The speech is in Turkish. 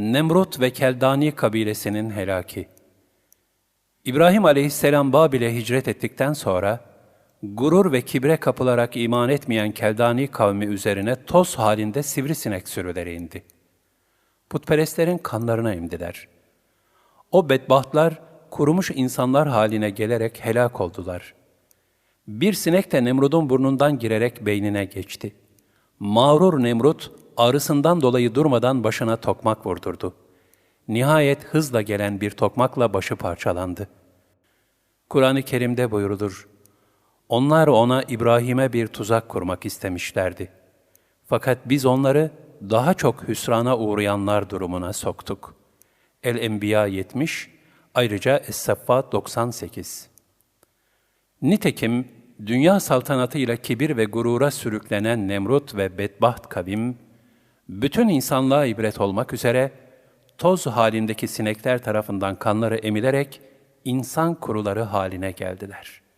Nemrut ve Keldani kabilesinin helaki. İbrahim aleyhisselam Babil'e hicret ettikten sonra, gurur ve kibre kapılarak iman etmeyen Keldani kavmi üzerine toz halinde sivrisinek sürüleri indi. Putperestlerin kanlarına emdiler. O bedbahtlar, kurumuş insanlar haline gelerek helak oldular. Bir sinek de Nemrud'un burnundan girerek beynine geçti. Mağrur Nemrut, ağrısından dolayı durmadan başına tokmak vurdurdu. Nihayet hızla gelen bir tokmakla başı parçalandı. Kur'an-ı Kerim'de buyurulur, Onlar ona İbrahim'e bir tuzak kurmak istemişlerdi. Fakat biz onları daha çok hüsrana uğrayanlar durumuna soktuk. El-Enbiya 70, ayrıca Es-Saffa 98. Nitekim dünya saltanatıyla kibir ve gurura sürüklenen Nemrut ve bedbaht kavim, bütün insanlığa ibret olmak üzere toz halindeki sinekler tarafından kanları emilerek insan kuruları haline geldiler.''